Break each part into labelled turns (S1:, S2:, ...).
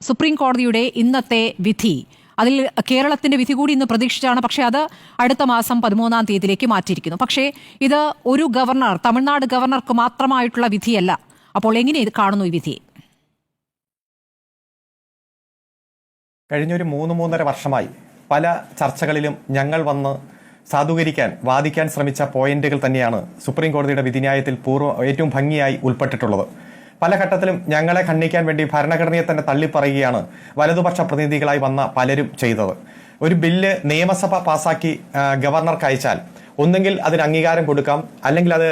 S1: Supreme കോടതിയുടെ ഇന്നത്തെ വിധി. അതിൽ കേരളത്തിന്റെ വിധി കൂടി ഇന്ന് പ്രതീക്ഷിച്ചാണ്. പക്ഷേ അത് അടുത്ത മാസം പതിമൂന്നാം തീയതിയിലേക്ക് മാറ്റിയിരിക്കുന്നു. പക്ഷേ ഇത് ഒരു ഗവർണർ തമിഴ്നാട് ഗവർണർക്ക് മാത്രമായിട്ടുള്ള വിധിയല്ല. അപ്പോൾ എങ്ങനെ ഇത് കാണുന്നു ഈ വിധി?
S2: കഴിഞ്ഞൊരു മൂന്ന് മൂന്നര വർഷമായി പല ചർച്ചകളിലും ഞങ്ങൾ വന്ന് സാധൂകരിക്കാൻ വാദിക്കാൻ ശ്രമിച്ച പോയിന്റുകൾ തന്നെയാണ് സുപ്രീം കോടതിയുടെ വിധിന്യായത്തിൽ പൂർവ ഏറ്റവും ഭംഗിയായി ഉൾപ്പെട്ടിട്ടുള്ളത്. പല ഘട്ടത്തിലും ഞങ്ങളെ ഖണ്ഡിക്കാൻ വേണ്ടി ഭരണഘടനയെ തന്നെ തള്ളിപ്പറയുകയാണ് വലതുപക്ഷ പ്രതിനിധികളായി വന്ന പലരും ചെയ്തത്. ഒരു ബില്ല് നിയമസഭ പാസാക്കി ഗവർണർക്ക് അയച്ചാൽ ഒന്നെങ്കിൽ അതിന് അംഗീകാരം കൊടുക്കാം അല്ലെങ്കിൽ അത്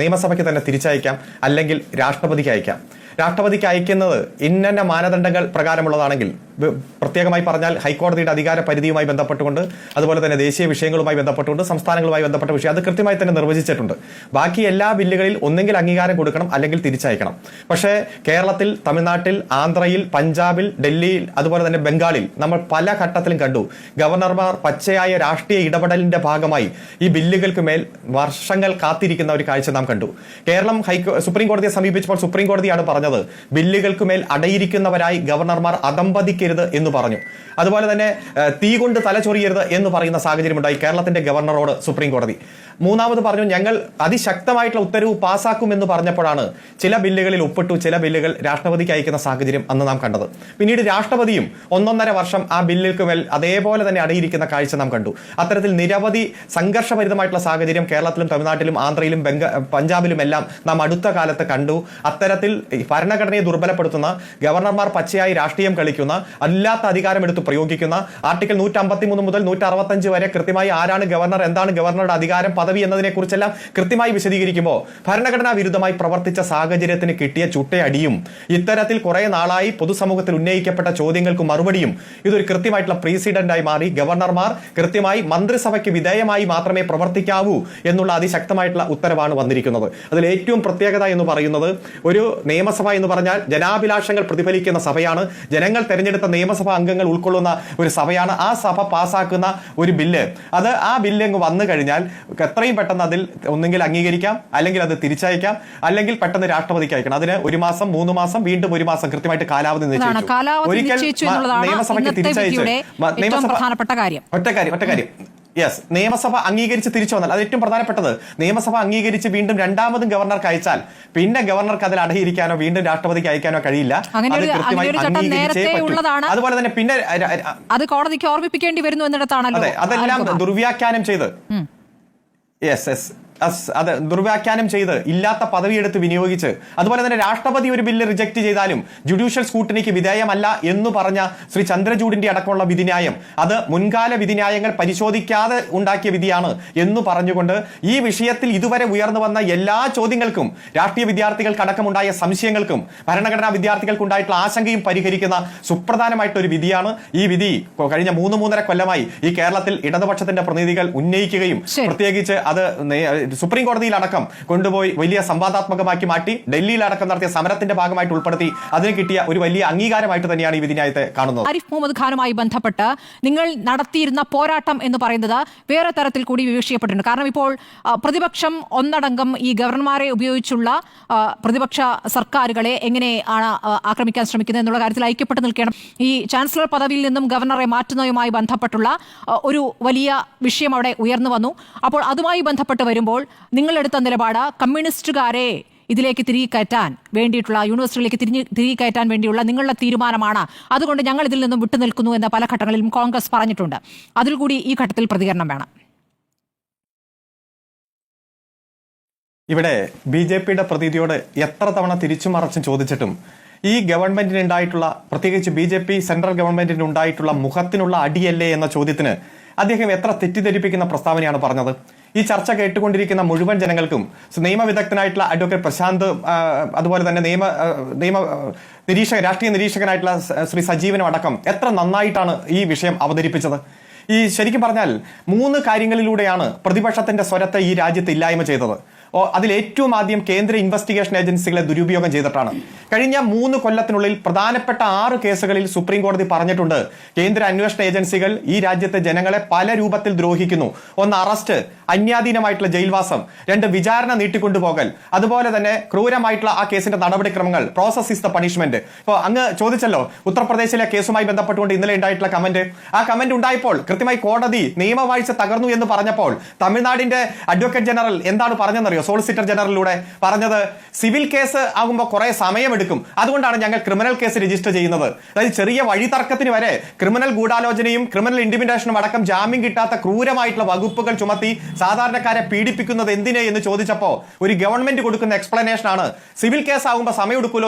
S2: നിയമസഭയ്ക്ക് തന്നെ തിരിച്ചയക്കാം അല്ലെങ്കിൽ രാഷ്ട്രപതിക്ക് അയക്കാം. രാഷ്ട്രപതിക്ക് അയക്കുന്നത് ഇന്നന്ന മാനദണ്ഡങ്ങൾ പ്രകാരമുള്ളതാണെങ്കിൽ പ്രത്യേകമായി പറഞ്ഞാൽ ഹൈക്കോടതിയുടെ അധികാര പരിധിയുമായി ബന്ധപ്പെട്ടുകൊണ്ട് അതുപോലെ തന്നെ ദേശീയ വിഷയങ്ങളുമായി ബന്ധപ്പെട്ടുകൊണ്ട് സംസ്ഥാനങ്ങളുമായി ബന്ധപ്പെട്ട വിഷയം അത് കൃത്യമായി തന്നെ നിർവചിച്ചിട്ടുണ്ട്. ബാക്കി എല്ലാ ബില്ലുകളിൽ ഒന്നെങ്കിൽ അംഗീകാരം കൊടുക്കണം അല്ലെങ്കിൽ തിരിച്ചയക്കണം. പക്ഷേ കേരളത്തിൽ തമിഴ്നാട്ടിൽ ആന്ധ്രയിൽ പഞ്ചാബിൽ ഡൽഹിയിൽ അതുപോലെ തന്നെ ബംഗാളിൽ നമ്മൾ പല ഘട്ടത്തിലും കണ്ടു. ഗവർണർമാർ പച്ചയായ രാഷ്ട്രീയ ഇടപെടലിന്റെ ഭാഗമായി ഈ ബില്ലുകൾക്ക് മേൽ വർഷങ്ങൾ കാത്തിരിക്കുന്ന ഒരു കാഴ്ച നാം കണ്ടു. കേരളം ഹൈക്കോ സുപ്രീം കോടതിയെ സമീപിച്ചപ്പോൾ സുപ്രീം കോടതിയാണ് പറഞ്ഞത് ബില്ലുകൾക്ക് മേൽ അടയിരിക്കുന്നവരായി ഗവർണർമാർ അധംപതിക്കരുത് എന്ന് പറഞ്ഞു. അതുപോലെ തന്നെ തീ കൊണ്ട് തലചൊറിയരുത് എന്ന് പറയുന്ന സാഹചര്യമുണ്ടായി കേരളത്തിന്റെ ഗവർണറോട് സുപ്രീം കോടതി മൂന്നാമത് പറഞ്ഞു ഞങ്ങൾ അതിശക്തമായിട്ടുള്ള ഉത്തരവ് പാസാക്കും എന്ന് പറഞ്ഞപ്പോഴാണ് ചില ബില്ലുകളിൽ ഒപ്പിട്ടു ചില ബില്ലുകൾ രാഷ്ട്രപതിക്ക് അയക്കുന്ന സാഹചര്യം അന്ന് നാം കണ്ടത്. പിന്നീട് രാഷ്ട്രപതിയും ഒന്നൊന്നര വർഷം ആ ബില്ലുകൾക്ക് മേൽ അതേപോലെ തന്നെ അടയിരിക്കുന്ന കാഴ്ച നാം കണ്ടു. അത്തരത്തിൽ നിരവധി സംഘർഷഭരിതമായിട്ടുള്ള സാഹചര്യം കേരളത്തിലും തമിഴ്നാട്ടിലും ആന്ധ്രയിലും ബംഗ പഞ്ചാബിലും എല്ലാം നാം അടുത്ത കാലത്ത് കണ്ടു. അത്തരത്തിൽ ഭരണഘടനയെ ദുർബലപ്പെടുത്തുന്ന ഗവർണർമാർ പച്ചയായി രാഷ്ട്രീയം കളിക്കുന്ന അല്ലാത്ത അധികാരം എടുത്ത് പ്രയോഗിക്കുന്ന ആർട്ടിക്കൽ നൂറ്റി മുതൽ നൂറ്റി വരെ കൃത്യമായി ആരാണ് ഗവർണർ എന്താണ് ഗവർണറുടെ അധികാരം പദവി എന്നതിനെ കുറിച്ചെല്ലാം കൃത്യമായി വിശദീകരിക്കുമ്പോൾ ഭരണഘടനാ വിരുദ്ധമായി പ്രവർത്തിച്ച സാഹചര്യത്തിന് കിട്ടിയ ചുട്ടയടിയും ഇത്തരത്തിൽ കുറെ നാളായി പൊതുസമൂഹത്തിൽ ഉന്നയിക്കപ്പെട്ട ചോദ്യങ്ങൾക്ക് മറുപടിയും ഇതൊരു കൃത്യമായിട്ടുള്ള പ്രീസിഡന്റായി മാറി ഗവർണർമാർ കൃത്യമായി മന്ത്രിസഭയ്ക്ക് വിധേയമായി മാത്രമേ പ്രവർത്തിക്കാവൂ എന്നുള്ള അതിശക്തമായിട്ടുള്ള ഉത്തരവാണ് വന്നിരിക്കുന്നത്. അതിൽ ഏറ്റവും പ്രത്യേകത എന്ന് പറയുന്നത് ഒരു നിയമസഭ എന്ന് പറഞ്ഞാൽ ജനാഭിലാഷങ്ങൾ പ്രതിഫലിക്കുന്ന സഭയാണ്. ജനങ്ങൾ തെരഞ്ഞെടുത്ത നിയമസഭാ അംഗങ്ങൾ ഉൾക്കൊള്ളുന്ന ഒരു സഭയാണ്. ആ സഭ പാസ്സാക്കുന്ന ഒരു ബില്ല്. അത് ആ ബില്ല് അങ്ങ് വന്നു കഴിഞ്ഞാൽ എത്രയും പെട്ടെന്ന് അതിൽ ഒന്നുകിൽ അംഗീകരിക്കാം അല്ലെങ്കിൽ അത് തിരിച്ചയക്കാം അല്ലെങ്കിൽ പെട്ടെന്ന് രാഷ്ട്രപതിക്ക് അയക്കണം. അതിന് ഒരു മാസം മൂന്ന് മാസം വീണ്ടും ഒരു മാസം കൃത്യമായിട്ട് കാലാവധി നിശ്ചയിച്ചു. ഒരിക്കൽ നിയമസഭയ്ക്ക് തിരിച്ചയച്ചു നിയമസഭ ഒറ്റ കാര്യം ഒറ്റ കാര്യം. യെസ് നിയമസഭ അംഗീകരിച്ച് തിരിച്ചു വന്നാൽ അത് ഏറ്റവും പ്രധാനപ്പെട്ടത്. നിയമസഭ അംഗീകരിച്ച് വീണ്ടും രണ്ടാമതും ഗവർണർക്ക് അയച്ചാൽ പിന്നെ ഗവർണർക്ക് അതിൽ അടയിരിക്കാനോ വീണ്ടും രാഷ്ട്രപതിക്ക് അയക്കാനോ കഴിയില്ല. അത് കൃത്യമായി അംഗീകരിച്ചേ. അതുപോലെ തന്നെ പിന്നെ
S1: അത് കോടതിക്ക് ഓർമ്മിപ്പിക്കേണ്ടി വരുന്നു എന്നിടത്താണല്ലോ
S2: അതെ. അതെല്ലാം ദുർവ്യാഖ്യാനം ചെയ്ത്. യെസ് യെസ് അത് ദുർവ്യാഖ്യാനം ചെയ്ത് ഇല്ലാത്ത പദവി എടുത്ത് വിനിയോഗിച്ച് അതുപോലെ തന്നെ രാഷ്ട്രപതി ഒരു ബില്ല് റിജക്ട് ചെയ്താലും ജുഡീഷ്യൽ സ്കൂട്ടിനിക്ക് വിധേയമല്ല എന്ന് പറഞ്ഞ ശ്രീ ചന്ദ്രചൂഡിന്റെ അടക്കമുള്ള വിധിന്യായം അത് മുൻകാല വിധിന്യായങ്ങൾ പരിശോധിക്കാതെ ഉണ്ടാക്കിയ വിധിയാണ് എന്ന് പറഞ്ഞുകൊണ്ട് ഈ വിഷയത്തിൽ ഇതുവരെ ഉയർന്നു വന്ന എല്ലാ ചോദ്യങ്ങൾക്കും രാഷ്ട്രീയ വിദ്യാർത്ഥികൾക്കടക്കമുണ്ടായ സംശയങ്ങൾക്കും ഭരണഘടനാ വിദ്യാർത്ഥികൾക്കുണ്ടായിട്ടുള്ള ആശങ്കയും പരിഹരിക്കുന്ന സുപ്രധാനമായിട്ടൊരു വിധിയാണ് ഈ വിധി കഴിഞ്ഞ മൂന്ന് മൂന്നര കൊല്ലമായി ഈ കേരളത്തിൽ ഇടതുപക്ഷത്തിന്റെ പ്രതിനിധികൾ ഉന്നയിക്കുകയും. പ്രത്യേകിച്ച് അത് സുപ്രീം കോടതിയിലടക്കം കൊണ്ടുപോയി വലിയ സംവാദാത്മകമാക്കി മാറ്റി ഡൽഹിയിലടക്കം നടത്തിയ സമരത്തിന്റെ ഭാഗമായിട്ട് ഉൾപ്പെടുത്തി അതിന് കിട്ടിയ ഒരു വലിയ അംഗീകാരമായിട്ട് തന്നെയാണ് ഈ വിധിന്യായത്തെ കാണുന്നത്.
S1: ആരിഫ് മുഹമ്മദ് ഖാനുമായി ബന്ധപ്പെട്ട് നിങ്ങൾ നടത്തിയിരുന്ന പോരാട്ടം എന്ന് പറയുന്നത് വേറെ തരത്തിൽ കൂടി വിവക്ഷിക്കപ്പെട്ടിട്ടുണ്ട്. കാരണം ഇപ്പോൾ പ്രതിപക്ഷം ഒന്നടങ്കം ഈ ഗവർണർമാരെ ഉപയോഗിച്ചുള്ള പ്രതിപക്ഷ സർക്കാരുകളെ എങ്ങനെ ആണ് ആക്രമിക്കാൻ ശ്രമിക്കുന്നത് എന്നുള്ള കാര്യത്തിൽ ഐക്യപ്പെട്ട് നിൽക്കണം ഈ ചാൻസലർ പദവിയിൽ നിന്നും ഗവർണറെ മാറ്റുന്നതുമായി ബന്ധപ്പെട്ടുള്ള ഒരു വലിയ വിഷയം അവിടെ ഉയർന്നു വന്നു. അപ്പോൾ അതുമായി ബന്ധപ്പെട്ട് വരുമ്പോൾ നിങ്ങളെടുത്ത നിലപാട് കമ്മ്യൂണിസ്റ്റുകാരെ ഇതിലേക്ക് തിരികെ കയറ്റാൻ വേണ്ടിയിട്ടുള്ള യൂണിവേഴ്സിറ്റിയിലേക്ക് തിരിഞ്ഞ് തിരികെ കയറ്റാൻ വേണ്ടിയുള്ള നിങ്ങളുടെ തീരുമാനമാണ്. അതുകൊണ്ട് ഞങ്ങൾ ഇതിൽ നിന്നും വിട്ടുനിൽക്കുന്നു എന്ന് പല ഘട്ടങ്ങളിലും കോൺഗ്രസ് പറഞ്ഞിട്ടുണ്ട്. അതിൽ കൂടി ഈ ഘട്ടത്തിൽ പ്രതികരണം വേണം.
S2: ഇവിടെ ബി ജെ പിയുടെ പ്രതീതിയോട് എത്ര തവണ തിരിച്ചു മറച്ചും ചോദിച്ചിട്ടും ഈ ഗവൺമെന്റിന് ഉണ്ടായിട്ടുള്ള പ്രത്യേകിച്ച് ബി ജെ പി സെൻട്രൽ ഗവൺമെന്റിന് ഉണ്ടായിട്ടുള്ള മുഖത്തിനുള്ള അടിയല്ലേ എന്ന ചോദ്യത്തിന് അദ്ദേഹം എത്ര തെറ്റിദ്ധരിപ്പിക്കുന്ന പ്രസ്താവനയാണ് പറഞ്ഞത്? ഈ ചർച്ച കേട്ടുകൊണ്ടിരിക്കുന്ന മുഴുവൻ ജനങ്ങൾക്കും നിയമവിദഗ്ധനായിട്ടുള്ള അഡ്വക്കേറ്റ് പ്രശാന്ത് അതുപോലെ തന്നെ നിയമ നിയമ നിരീക്ഷകൻ നിരീക്ഷക രാഷ്ട്രീയ നിരീക്ഷകനായിട്ടുള്ള ശ്രീ സജീവനും അടക്കം എത്ര നന്നായിട്ടാണ് ഈ വിഷയം അവതരിപ്പിച്ചത്. ഈ ശരിക്കും പറഞ്ഞാൽ മൂന്ന് കാര്യങ്ങളിലൂടെയാണ് പ്രതിപക്ഷത്തിന്റെ സ്വരത്തെ ഈ രാജ്യത്ത് ഇല്ലായ്മ ചെയ്തത്. അതിൽ ഏറ്റവും ആദ്യം കേന്ദ്ര ഇൻവെസ്റ്റിഗേഷൻ ഏജൻസികളെ ദുരുപയോഗം ചെയ്തിട്ടാണ്. കഴിഞ്ഞ മൂന്ന് കൊല്ലത്തിനുള്ളിൽ പ്രധാനപ്പെട്ട ആറ് കേസുകളിൽ സുപ്രീം കോടതി പറഞ്ഞിട്ടുണ്ട്. കേന്ദ്ര അന്വേഷണ ഏജൻസികൾ ഈ രാജ്യത്തെ ജനങ്ങളെ പല രൂപത്തിൽ ദ്രോഹിക്കുന്നു. ഒന്ന് അറസ്റ്റ് അന്യാധീനമായിട്ടുള്ള ജയിൽവാസം രണ്ട് വിചാരണ നീട്ടിക്കൊണ്ടുപോകൽ. അതുപോലെ തന്നെ ക്രൂരമായിട്ടുള്ള ആ കേസിന്റെ നടപടിക്രമങ്ങൾ പ്രോസസ് ഇസ് ദ പണിഷ്മെന്റ് ഇപ്പോൾ അങ്ങ് ചോദിച്ചല്ലോ ഉത്തർപ്രദേശിലെ കേസുമായി ബന്ധപ്പെട്ടുകൊണ്ട് ഇന്നലെ ഉണ്ടായിട്ടുള്ള കമന്റ്? ആ കമന്റ് ഉണ്ടായപ്പോൾ കൃത്യമായി കോടതി നിയമവാഴ്ച തകർന്നു എന്ന് പറഞ്ഞപ്പോൾ തമിഴ്നാടിന്റെ അഡ്വക്കേറ്റ് ജനറൽ എന്താണ് പറഞ്ഞതെന്നറിയോ? സോളിസിറ്റർ ജനറലിലൂടെ പറഞ്ഞത് സിവിൽ കേസ് ആകുമ്പോൾ കുറെ സമയമെടുക്കും അതുകൊണ്ടാണ് ഞങ്ങൾ ക്രിമിനൽ കേസ് രജിസ്റ്റർ ചെയ്യുന്നത്. അതായത് ചെറിയ വഴിതർക്കത്തിന് വരെ ക്രിമിനൽ ഗൂഢാലോചനയും ക്രിമിനൽ ഇന്റിമിഡേഷനും അടക്കം ജാമ്യം കിട്ടാത്ത ക്രൂരമായിട്ടുള്ള വകുപ്പുകൾ ചുമത്തി സാധാരണക്കാരെ പീഡിപ്പിക്കുന്നത് എന്തിനെ എന്ന് ചോദിച്ചപ്പോൾ ഒരു ഗവൺമെന്റ് കൊടുക്കുന്ന എക്സ്പ്ലനേഷൻ ആണ്. സിവിൽ കേസ് ആകുമ്പോൾ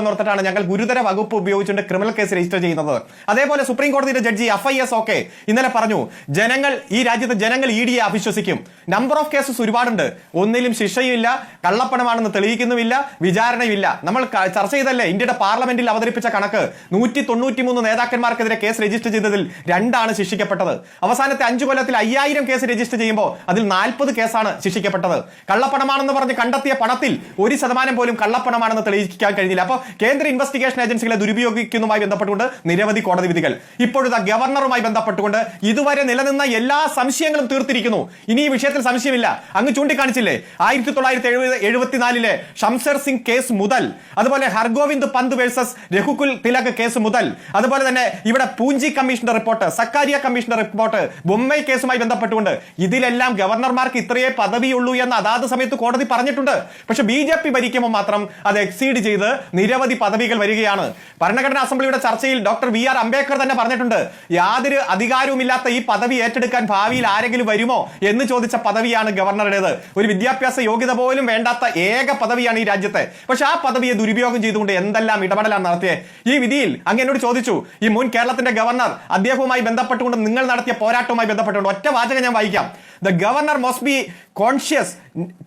S2: എന്ന് ഓർത്തിട്ടാണ് ഞങ്ങൾ ഗുരുതര വകുപ്പ് ഉപയോഗിച്ചുകൊണ്ട് ക്രിമിനൽ കേസ് രജിസ്റ്റർ ചെയ്യുന്നത്. അതേപോലെ സുപ്രീം കോടതിയുടെ ജഡ്ജി എഫ് ഐ എസ് ഒക്കെ ഇന്നലെ പറഞ്ഞു ജനങ്ങൾ ഈ രാജ്യത്തെ ജനങ്ങൾ ഇ ഡിയെ അവിശ്വസിക്കും. നമ്പർ ഓഫ് കേസസ് ഒരുപാടുണ്ട്. ഒന്നിലും ശിക്ഷയുമില്ല കള്ളപ്പണമാണെന്ന് തെളിയിക്കുന്നുമില്ല വിചാരണയുമില്ല. നമ്മൾ ചർച്ച ചെയ്തല്ലേ ഇന്ത്യയുടെ പാർലമെന്റിൽ അവതരിപ്പിച്ച കണക്ക് നൂറ്റി തൊണ്ണൂറ്റി മൂന്ന് നേതാക്കന്മാർക്കെതിരെ കേസ് രജിസ്റ്റർ ചെയ്തതിൽ രണ്ടാണ് ശിക്ഷിക്കപ്പെട്ടത്. അവസാനത്തെ അഞ്ചു കൊല്ലത്തിൽ അയ്യായിരം കേസ് രജിസ്റ്റർ ചെയ്യുമ്പോൾ അതിൽ നാൽപ്പത് കേസാണ് ശിക്ഷിക്കപ്പെട്ടത്. കള്ളപ്പണമാണെന്ന് പറഞ്ഞ് കണ്ടെത്തിയ പണത്തിൽ ഒരു ശതമാനം പോലും കള്ളപ്പണമാണെന്ന് തെളിയിക്കാൻ കഴിഞ്ഞില്ല. അപ്പോൾ കേന്ദ്ര ഇൻവെസ്റ്റിഗേഷൻ ഏജൻസികളെ ദുരുപയോഗിക്കുന്നതുമായി ബന്ധപ്പെട്ടുകൊണ്ട് നിരവധി കോടതി വിധികൾ. ഇപ്പോഴത്തെ ഗവർണറുമായി ബന്ധപ്പെട്ടുകൊണ്ട് ഇതുവരെ നിലനിന്ന എല്ലാ സംശയങ്ങളും തീർത്തിരിക്കുന്നു. ഇനി ഈ വിഷയത്തിൽ സംശയമില്ല. അങ്ങ് ചൂണ്ടിക്കാണിച്ചില്ലേ? ആയിരത്തി തൊള്ളായിരത്തി എഴുപത് എഴുപത്തിനാലിലെ ഷംസർ സിംഗ് കേസ് മുതൽ അതുപോലെ ഹർഗോവിന്ദ് പന്ത് വേഴ്സസ് രഘുകുൽ തിലക് കേസ് മുതൽ. അതുപോലെ തന്നെ ഇവിടെ പൂഞ്ചി കമ്മീഷന്റെ റിപ്പോർട്ട് സക്കാരിയ കമ്മീഷന്റെ റിപ്പോർട്ട് ബൊമ്മൈ കേസുമായി ബന്ധപ്പെട്ടുകൊണ്ട്. ഇതിലെല്ലാം ഗവർണർമാർക്ക് ഇത്രയേ പദവിയുള്ളൂ എന്ന് അതാത് സമയത്ത് കോടതി പറഞ്ഞിട്ടുണ്ട്. പക്ഷെ ബി ജെ പി ഭരിക്കുമ്പോൾ മാത്രം അത് എക്സീഡ് ചെയ്ത് നിരവധി പദവികൾ വരികയാണ്. ഭരണഘടനാ അസംബ്ലിയുടെ ചർച്ചയിൽ ഡോക്ടർ വി ആർ അംബേദ്കർ തന്നെ പറഞ്ഞിട്ടുണ്ട്. യാതൊരു അധികാരവുമില്ലാത്ത ഈ പദവി ഏറ്റെടുക്കാൻ ഭാവിയിൽ ആരെങ്കിലും വരുമോ എന്ന് ചോദിച്ച പദവിയാണ് ഗവർണറുടേത്. ഒരു വിദ്യാഭ്യാസ യോഗ്യത പോലും വേണ്ടാത്ത ഏക പദവിയാണ് ഈ രാജ്യത്തെ. പക്ഷെ ആ പദവിയെ ദുരുപയോഗം ചെയ്തുകൊണ്ട് എന്തെല്ലാം ഇടപെടലാണ് നടത്തിയത് ഈ വിധിയിൽ അങ്ങ് എന്നോട് ചോദിച്ചു ഈ മുൻ കേരളത്തിന്റെ ഗവർണർ അദ്ദേഹവുമായി ബന്ധപ്പെട്ടുകൊണ്ട് നിങ്ങൾ നടത്തിയ പോരാട്ടവുമായി ബന്ധപ്പെട്ടുകൊണ്ട് ഒറ്റ വാചകം ഞാൻ വായിക്കാം. The governor must be conscious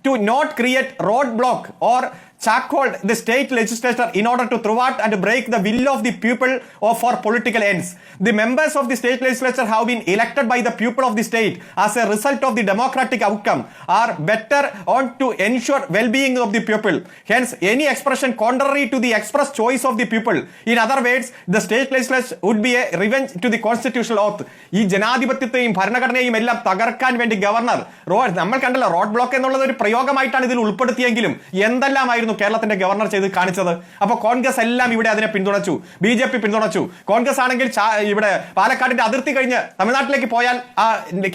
S2: to not create road block or chackled the state legislature in order to thwart and break the will of the people or for political ends. The members of the state legislature have been elected by the people of the state as a result of the democratic outcome are better on to ensure well-being of the people. Hence, any expression contrary to the express choice of the people. In other words, the state legislature would be a revenge to the constitutional oath. ഈ ജനാധിപത്യത്തെയും ഭരണഘടനയും എല്ലാം തകർക്കാൻ വേണ്ടി governor. Road നമ്മൾ കണ്ടല്ലോ road block എന്നുള്ളത് ഒരു പ്രയോഗമായിട്ടാണ് ഇതിൽ ഉൾപ്പെടുത്തിയെങ്കിലും എന്തെല്ലാമായിരുന്നു കേരളത്തിന്റെ ഗവർണർ ചെയ്ത് കാണിച്ചത്? അപ്പോൾ കോൺഗ്രസ് എല്ലാം ഇവിടെ അതിനെ പിന്തുണച്ചു. ബി ജെ പി പിന്തുണച്ചു. കോൺഗ്രസ് ആണെങ്കിൽ ഇവിടെ പാലക്കാടിന്റെ അതിർത്തി കഴിഞ്ഞ് തമിഴ്നാട്ടിലേക്ക് പോയാൽ ആ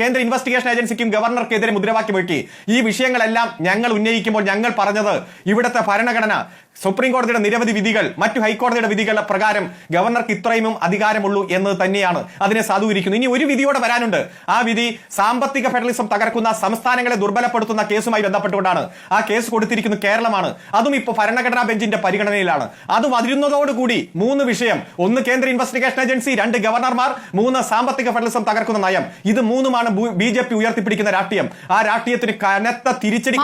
S2: കേന്ദ്ര ഇൻവെസ്റ്റിഗേഷൻ ഏജൻസിക്കും ഗവർണർക്കെതിരെ മുദ്രാവാക്യം വെക്കി ഈ വിഷയങ്ങളെല്ലാം ഞങ്ങൾ ഉന്നയിക്കുമ്പോൾ ഞങ്ങൾ പറഞ്ഞത് ഇവിടുത്തെ ഭരണഘടന സുപ്രീം കോടതിയുടെ നിരവധി വിധികൾ മറ്റു ഹൈക്കോടതിയുടെ വിധികളുടെ പ്രകാരം ഗവർണർക്ക് ഇത്രയും അധികാരമുള്ളൂ എന്നത് തന്നെയാണ് അതിനെ സാധൂകരിക്കുന്നു ഇനി ഒരു വിധിയോടെ വരാനുണ്ട്. ആ വിധി സാമ്പത്തിക ഫെഡറലിസം തകർക്കുന്ന സംസ്ഥാനങ്ങളെ ദുർബലപ്പെടുത്തുന്ന കേസുമായി ബന്ധപ്പെട്ടുകൊണ്ടാണ്. ആ കേസ് കൊടുത്തിരിക്കുന്നത് കേരളമാണ്. അതും ഇപ്പോൾ ഭരണഘടനാ ബെഞ്ചിന്റെ പരിഗണനയിലാണ്. അത് വരുന്നതോടുകൂടി മൂന്ന് വിഷയം. ഒന്ന് കേന്ദ്ര ഇൻവെസ്റ്റിഗേഷൻ ഏജൻസി രണ്ട് ഗവർണർമാർ മൂന്ന് സാമ്പത്തിക ഫെഡറലിസം തകർക്കുന്ന നയം. ഇത് മൂന്നുമാണ് ബി ജെ പി ഉയർത്തിപ്പിടിക്കുന്ന രാഷ്ട്രീയം. ആ രാഷ്ട്രീയത്തിന് കനത്ത തിരിച്ചടി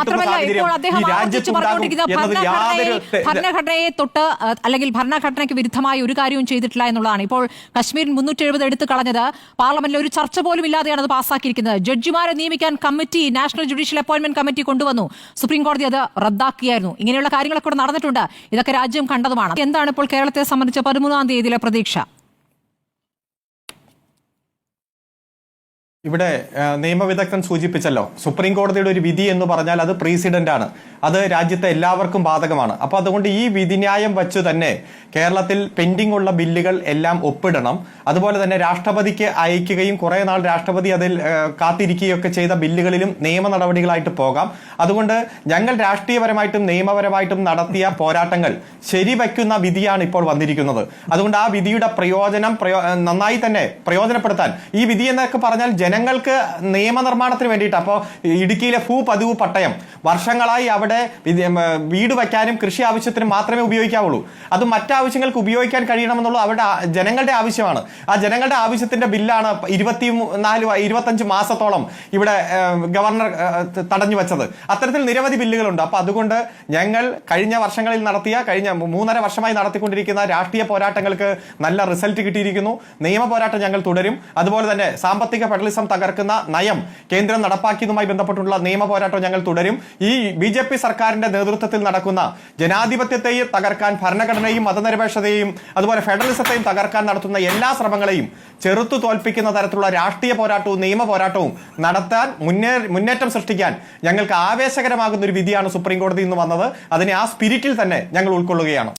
S2: രാജ്യത്തുണ്ടാകും എന്നത് യാതൊരു
S1: ഭരണഘടനയെ തൊട്ട് അല്ലെങ്കിൽ ഭരണഘടനയ്ക്ക് വിരുദ്ധമായ ഒരു കാര്യവും ചെയ്തിട്ടില്ല എന്നുള്ളതാണ്. ഇപ്പോൾ കശ്മീർ മുന്നൂറ്റി എഴുപത് എടുത്തു കളഞ്ഞത് പാർലമെന്റിൽ ഒരു ചർച്ച പോലും ഇല്ലാതെയാണ് അത് പാസ്സാക്കിയിരിക്കുന്നത്. ജഡ്ജിമാരെ നിയമിക്കാൻ committee national judicial appointment committee കൊണ്ടുവന്നു. സുപ്രീം കോടതി അത് റദ്ദാക്കിയായിരുന്നു. ഇങ്ങനെയുള്ള കാര്യങ്ങളൊക്കെ നടന്നിട്ടുണ്ട്. ഇതൊക്കെ രാജ്യം കണ്ടതുമാണ്. എന്താണ് ഇപ്പോൾ കേരളത്തെ സംബന്ധിച്ച് പതിമൂന്നാം തീയതിയിലെ പ്രതീക്ഷ?
S2: ഇവിടെ നിയമവിദഗ്ധൻ സൂചിപ്പിച്ചല്ലോ സുപ്രീം കോടതിയുടെ ഒരു വിധി എന്ന് പറഞ്ഞാൽ അത് പ്രീസിഡന്റ് ആണ്. അത് രാജ്യത്തെ എല്ലാവർക്കും ബാധകമാണ്. അപ്പൊ അതുകൊണ്ട് ഈ വിധിന്യായം വച്ചു തന്നെ കേരളത്തിൽ പെൻഡിംഗ് ഉള്ള ബില്ലുകൾ എല്ലാം ഒപ്പിടണം. അതുപോലെ തന്നെ രാഷ്ട്രപതിക്ക് അയക്കുകയും കുറെ നാൾ രാഷ്ട്രപതി അതിൽ കാത്തിരിക്കുകയൊക്കെ ചെയ്ത ബില്ലുകളിലും നിയമ നടപടികളായിട്ട് പോകാം. അതുകൊണ്ട് ഞങ്ങൾ രാഷ്ട്രീയപരമായിട്ടും നിയമപരമായിട്ടും നടത്തിയ പോരാട്ടങ്ങൾ ശരിവയ്ക്കുന്ന വിധിയാണ് ഇപ്പോൾ വന്നിരിക്കുന്നത്. അതുകൊണ്ട് ആ വിധിയുടെ പ്രയോജനം പ്രയോ നന്നായി തന്നെ പ്രയോജനപ്പെടുത്താൻ ഈ വിധി എന്നൊക്കെ പറഞ്ഞാൽ ജനങ്ങൾക്ക് നിയമനിർമ്മാണത്തിന് വേണ്ടിയിട്ട് അപ്പോൾ ഇടുക്കിയിലെ ഭൂ പതിവ് പട്ടയം വർഷങ്ങളായി അവിടെ വീട് വയ്ക്കാനും കൃഷി ആവശ്യത്തിനും മാത്രമേ ഉപയോഗിക്കാവുള്ളൂ. അത് മറ്റാവശ്യങ്ങൾക്ക് ഉപയോഗിക്കാൻ കഴിയണമെന്നുള്ള അവരുടെ ജനങ്ങളുടെ ആവശ്യമാണ്. ആ ജനങ്ങളുടെ ആവശ്യത്തിന്റെ ബില്ലാണ് ഇരുപത്തി നാല് ഇരുപത്തഞ്ച് മാസത്തോളം ഇവിടെ ഗവർണർ തടഞ്ഞു വെച്ചത്. അത്തരത്തിൽ നിരവധി ബില്ലുകളുണ്ട്. അപ്പോൾ അതുകൊണ്ട് ഞങ്ങൾ കഴിഞ്ഞ വർഷങ്ങളിൽ നടത്തിയ കഴിഞ്ഞ മൂന്നര വർഷമായി നടത്തിക്കൊണ്ടിരിക്കുന്ന രാഷ്ട്രീയ പോരാട്ടങ്ങൾക്ക് നല്ല റിസൾട്ട് കിട്ടിയിരിക്കുന്നു. നിയമ പോരാട്ടം ഞങ്ങൾ തുടരും. അതുപോലെ തന്നെ സാമ്പത്തിക ഫെഡറലിസം ഫെഡറലിസം തകർക്കുന്ന നയം കേന്ദ്രം നടപ്പാക്കിയതുമായി ബന്ധപ്പെട്ടുള്ള നിയമ പോരാട്ടം ഞങ്ങൾ തുടരും. ഈ ബി ജെ പി സർക്കാരിന്റെ നേതൃത്വത്തിൽ നടക്കുന്ന ജനാധിപത്യത്തെയും തകർക്കാൻ ഭരണഘടനയും മതനിരപേക്ഷതയും അതുപോലെ ഫെഡറലിസത്തെയും തകർക്കാൻ നടത്തുന്ന എല്ലാ ശ്രമങ്ങളെയും ചെറുത്തു തോൽപ്പിക്കുന്ന തരത്തിലുള്ള രാഷ്ട്രീയ പോരാട്ടവും നിയമ പോരാട്ടവും നടത്താൻ മുന്നേ മുന്നേറ്റം സൃഷ്ടിക്കാൻ ഞങ്ങൾക്ക് ആവേശകരമാകുന്ന ഒരു വിധിയാണ് സുപ്രീം കോടതി ഇന്ന് വന്നത്. അതിനെ ആ സ്പിരിറ്റിൽ തന്നെ ഞങ്ങൾ ഉൾക്കൊള്ളുകയാണ്.